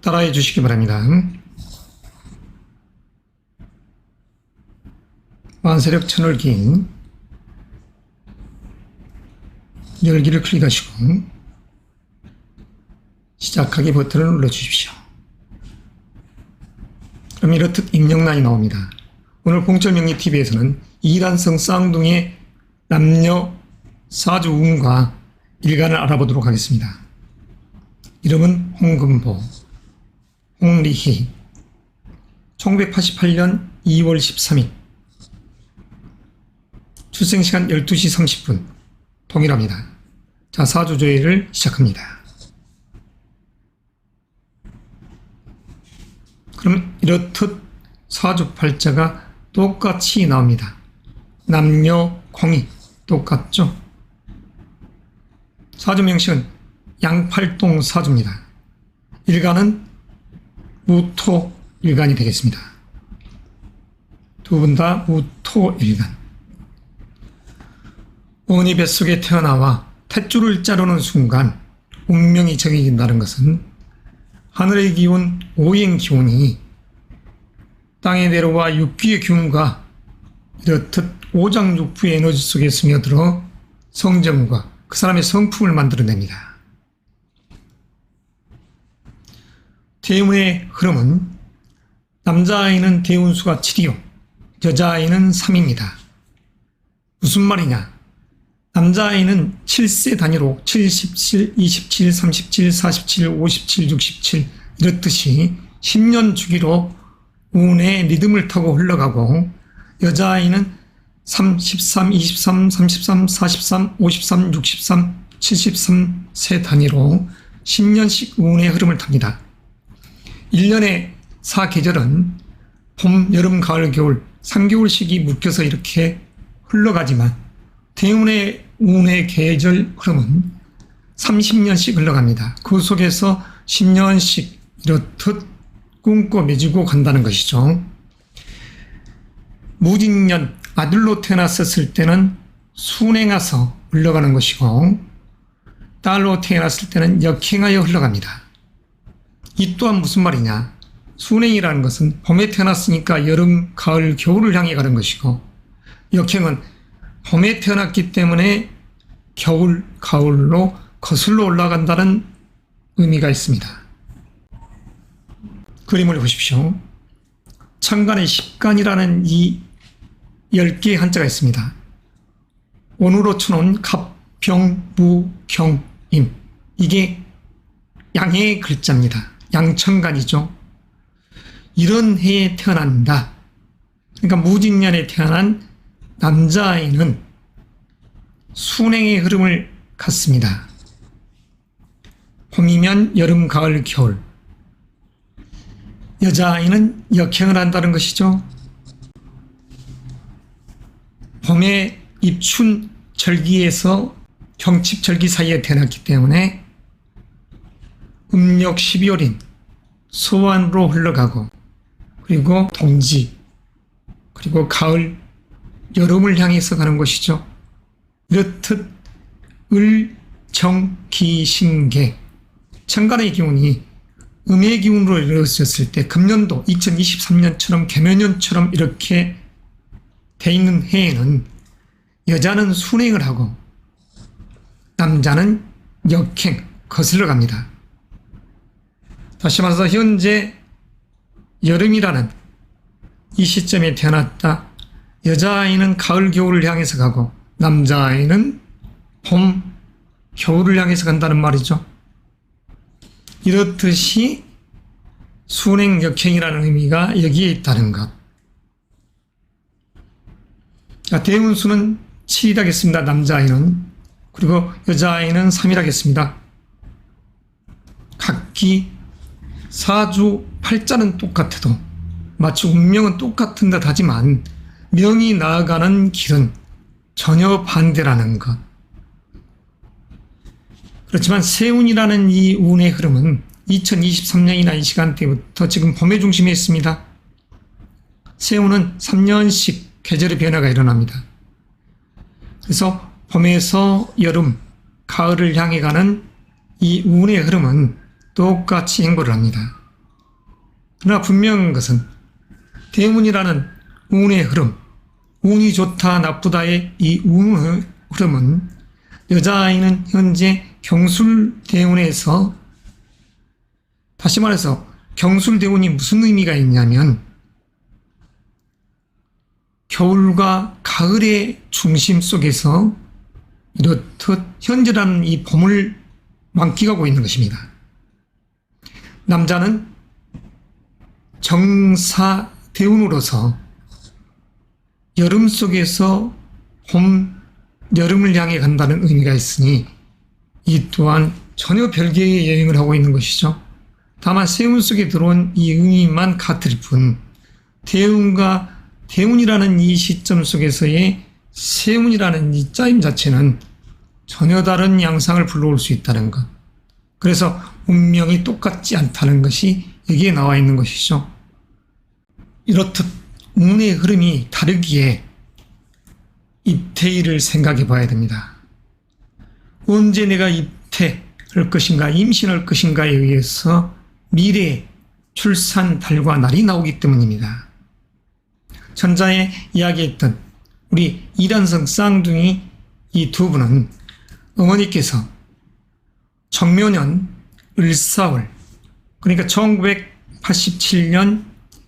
따라해 주시기 바랍니다. 만세력 천을기 열기를 클릭하시고 시작하기 버튼을 눌러주십시오. 그럼 이렇듯 입력란이 나옵니다. 오늘 공철명리TV에서는 이단성 쌍둥이의 남녀 사주 운과 일간을 알아보도록 하겠습니다. 이름은 홍금보, 홍리희, 1988년 2월 13일, 출생시간 12시 30분, 동일합니다. 자, 사주조회를 시작합니다. 그럼 이렇듯 사주팔자가 똑같이 나옵니다. 남녀 공이 똑같죠? 사주 명식은 양팔동 사주입니다. 일간은 무토 일간이 되겠습니다. 두 분 다 무토 일간. 어머니 뱃속에 태어나와 탯줄을 자르는 순간 운명이 정해진다는 것은 하늘의 기운, 오행 기운이 땅에 내려와 육기의 기운과 이렇듯 오장육부의 에너지 속에 스며들어 성정과 그 사람의 성품을 만들어냅니다. 대운의 흐름은 남자아이는 대운수가 7이요. 여자아이는 3입니다. 무슨 말이냐? 남자아이는 7세 단위로 77, 27, 37, 47, 57, 67 이렇듯이 10년 주기로 운의 리듬을 타고 흘러가고 여자아이는 33, 23, 33, 43, 53, 63, 73세 단위로 10년씩 운의 흐름을 탑니다. 1년의 4계절은 봄, 여름, 가을, 겨울 3개월씩이 묶여서 이렇게 흘러가지만 대운의 운의 계절 흐름은 30년씩 흘러갑니다. 그 속에서 10년씩 이렇듯 꿈꿔 맺고 간다는 것이죠. 무진년 아들로 태어났었을 때는 순행해서 흘러가는 것이고 딸로 태어났을 때는 역행하여 흘러갑니다. 이 또한 무슨 말이냐? 순행이라는 것은 봄에 태어났으니까 여름, 가을, 겨울을 향해 가는 것이고 역행은 봄에 태어났기 때문에 겨울, 가을로 거슬러 올라간다는 의미가 있습니다. 그림을 보십시오. 천간의 십간이라는 이 10개의 한자가 있습니다. 원으로 쳐놓은 갑, 병, 무, 경, 임. 이게 양의 글자입니다. 양천간이죠. 이런 해에 태어난다. 그러니까 무진년에 태어난 남자아이는 순행의 흐름을 갖습니다. 봄이면 여름, 가을, 겨울. 여자아이는 역행을 한다는 것이죠. 봄에 입춘 절기에서 경칩 절기 사이에 태어났기 때문에 음력 12월인 소환으로 흘러가고 그리고 동지 그리고 가을 여름을 향해서 가는 것이죠. 이렇듯 을, 정, 기, 신 계 천간의 기운이 음의 기운으로 이루어졌을 때 금년도 2023년처럼 개묘년처럼 이렇게 돼 있는 해에는 여자는 순행을 하고 남자는 역행, 거슬러 갑니다. 다시 말해서 현재 여름이라는 이 시점에 태어났다. 여자아이는 가을, 겨울을 향해서 가고 남자아이는 봄, 겨울을 향해서 간다는 말이죠. 이렇듯이 순행 역행이라는 의미가 여기에 있다는 것. 자, 대운수는 7이라겠습니다. 남자아이는. 그리고 여자아이는 3이라겠습니다. 각기 사주 팔자는 똑같아도 마치 운명은 똑같은 듯 하지만 명이 나아가는 길은 전혀 반대라는 것. 그렇지만 세운이라는 이 운의 흐름은 2023년이나 이 시간대부터 지금 봄의 중심에 있습니다. 세운은 3년씩 계절의 변화가 일어납니다. 그래서 봄에서 여름, 가을을 향해 가는 이 운의 흐름은 똑같이 행보를 합니다. 그러나 분명한 것은 대운이라는 운의 흐름, 운이 좋다 나쁘다의 이 운의 흐름은 여자아이는 현재 경술 대운에서 다시 말해서 경술 대운이 무슨 의미가 있냐면 겨울과 가을의 중심 속에서 이렇듯 현재라는 이 봄을 만끽하고 있는 것입니다. 남자는 정사 대운으로서 여름 속에서 봄, 여름을 향해 간다는 의미가 있으니 이 또한 전혀 별개의 여행을 하고 있는 것이죠. 다만 세운 속에 들어온 이 의미만 같을 뿐 대운과 대운이라는 이 시점 속에서의 세운이라는 이 짜임 자체는 전혀 다른 양상을 불러올 수 있다는 것. 그래서 운명이 똑같지 않다는 것이 여기에 나와 있는 것이죠. 이렇듯 운의 흐름이 다르기에 입퇴일을 생각해 봐야 됩니다. 언제 내가 입퇴할 것인가, 임신할 것인가에 의해서 미래의 출산 달과 날이 나오기 때문입니다. 전자에 이야기했던 우리 이단성 쌍둥이 이 두 분은 어머니께서 정묘년 을사월 그러니까 1987년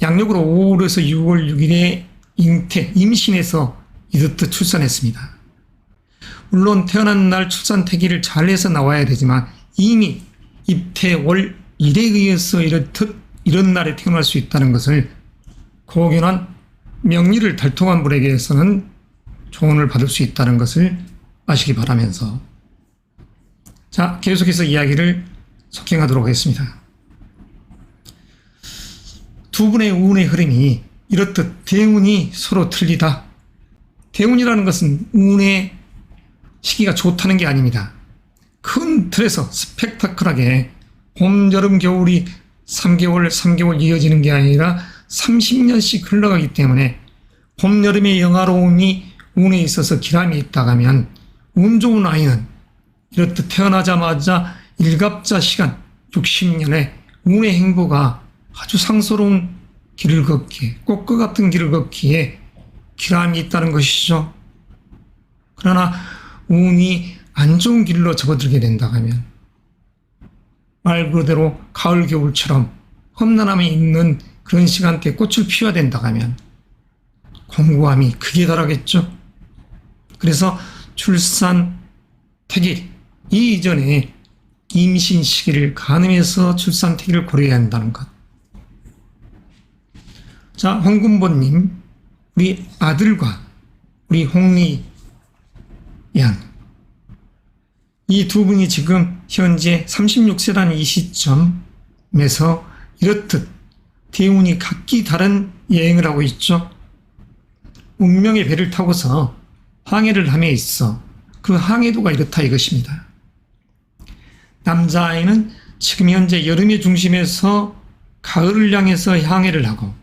양력으로 5월에서 6월 6일에 잉태 임신해서 이렇듯 출산했습니다. 물론 태어난 날 출산 태기를 잘해서 나와야 되지만 이미 입태월 1에 의해서 이렇듯 이런 날에 태어날 수 있다는 것을 고견한 명리를 달통한 분에게서는 조언을 받을 수 있다는 것을 아시기 바라면서 자 계속해서 이야기를 속행하도록 하겠습니다. 두 분의 운의 흐름이 이렇듯 대운이 서로 틀리다. 대운이라는 것은 운의 시기가 좋다는 게 아닙니다. 큰 틀에서 스펙타클하게 봄, 여름, 겨울이 3개월, 3개월 이어지는 게 아니라 30년씩 흘러가기 때문에 봄, 여름의 영화로움이 운에 있어서 기람이 있다가면 운 좋은 아이는 이렇듯 태어나자마자 일갑자 시간 60년에 운의 행보가 아주 상스러운 길을 걷기에 꽃과 같은 길을 걷기에 기람이 있다는 것이죠. 그러나 운이 안 좋은 길로 접어들게 된다 하면 말 그대로 가을 겨울처럼 험난함이 있는 그런 시간대에 꽃을 피워야 된다 하면 공고함이 극에 달하겠죠. 그래서 출산 태길 이 이전에 임신 시기를 가늠해서 출산 태기를 고려해야 한다는 것. 자, 홍군보님, 우리 아들과 우리 홍리 양. 이 두 분이 지금 현재 36세라는 이 시점에서 이렇듯 대운이 각기 다른 여행을 하고 있죠. 운명의 배를 타고서 항해를 함에 있어 그 항해도가 이렇다 이것입니다. 남자아이는 지금 현재 여름의 중심에서 가을을 향해서 항해를 하고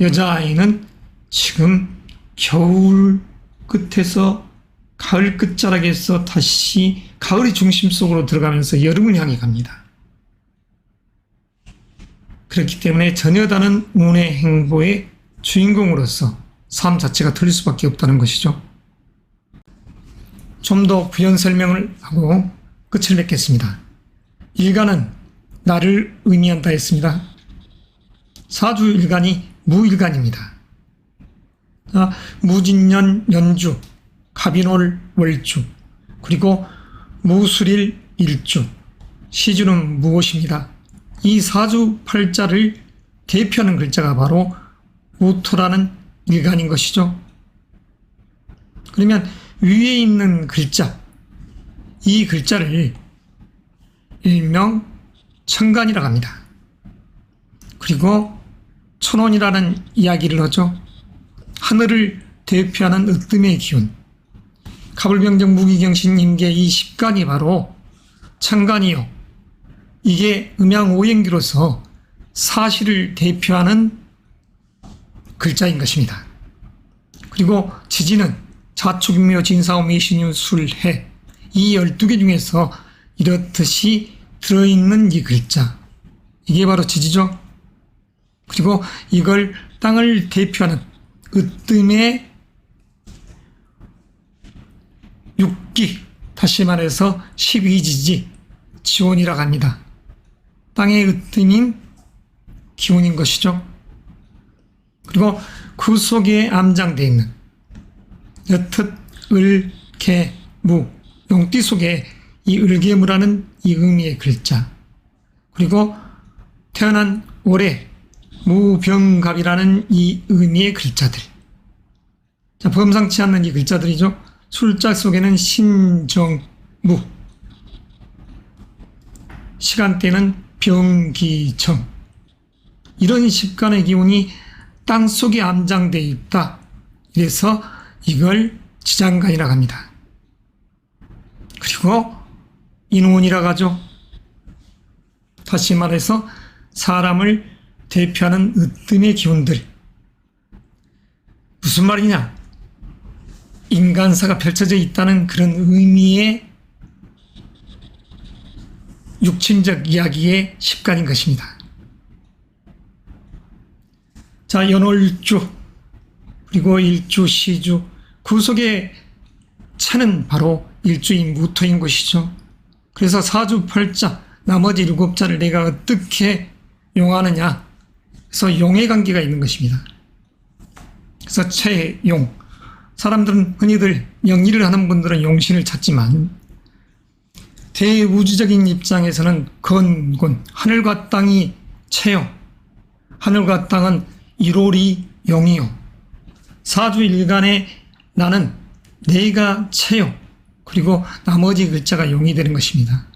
여자아이는 지금 겨울 끝에서 가을 끝자락에서 다시 가을의 중심 속으로 들어가면서 여름을 향해 갑니다. 그렇기 때문에 전혀 다른 운의 행보의 주인공으로서 삶 자체가 틀릴 수밖에 없다는 것이죠. 좀 더 부연 설명을 하고 끝을 맺겠습니다. 일간은 나를 의미한다 했습니다. 사주 일간이 무일간입니다. 자, 무진년 연주, 갑인월 월주, 그리고 무술일 일주, 시주는 무엇입니다. 이 사주 팔자를 대표하는 글자가 바로 우토라는 일간인 것이죠. 그러면 위에 있는 글자, 이 글자를 일명 천간이라고 합니다. 그리고 천원이라는 이야기를 하죠. 하늘을 대표하는 으뜸의 기운. 가불병정 무기경신 임계 이 십간이 바로 천간이요. 이게 음양오행기로서 사실을 대표하는 글자인 것입니다. 그리고 지지는 자축인묘 진사오미 신유 술해 이 12개 중에서 이렇듯이 들어있는 이 글자 이게 바로 지지죠. 그리고 이걸 땅을 대표하는 으뜸의 육기, 다시 말해서 12지지, 지온이라고 합니다. 땅의 으뜸인 기운인 것이죠. 그리고 그 속에 암장되어 있는 여특, 을, 개, 무, 용띠 속에 이 을개무라는 이 의미의 글자 그리고 태어난 올해 무병갑이라는 이 의미의 글자들 자, 범상치 않는 이 글자들이죠. 술자 속에는 신정무 시간대는 병기정 이런 십간의 기운이 땅 속에 암장되어 있다. 이래서 이걸 지장간이라고 합니다. 그리고 인원이라고 하죠. 다시 말해서 사람을 대표하는 으뜸의 기운들. 무슨 말이냐? 인간사가 펼쳐져 있다는 그런 의미의 육친적 이야기의 십간인 것입니다. 자, 연월주, 그리고 일주, 시주, 그 속에 차는 바로 일주인 무토인 것이죠. 그래서 사주 팔자, 나머지 일곱 자를 내가 어떻게 용하느냐. 그래서 용의 관계가 있는 것입니다. 그래서 채용. 사람들은 흔히들 영리를 하는 분들은 용신을 찾지만 대우주적인 입장에서는 건곤, 하늘과 땅이 채요. 하늘과 땅은 일월이 용이요. 사주 일간에 나는 내가 채요. 그리고 나머지 글자가 용이 되는 것입니다.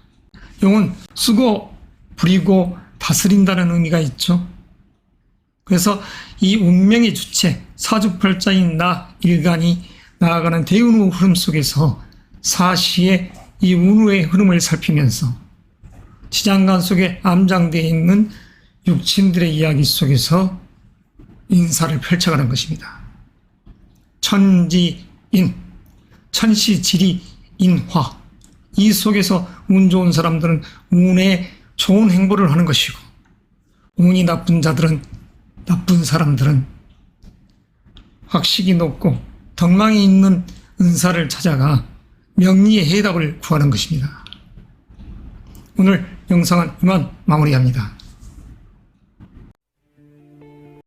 용은 쓰고 부리고 다스린다는 의미가 있죠. 그래서 이 운명의 주체 사주팔자인 나 일간이 나아가는 대운의 흐름 속에서 사시의 이 운우의 흐름을 살피면서 지장간 속에 암장되어 있는 육친들의 이야기 속에서 인사를 펼쳐가는 것입니다. 천지인, 천시지리 인화. 이 속에서 운 좋은 사람들은 운에 좋은 행보를 하는 것이고, 운이 나쁜 자들은, 나쁜 사람들은 학식이 높고 덕망이 있는 은사를 찾아가 명리의 해답을 구하는 것입니다. 오늘 영상은 이만 마무리합니다.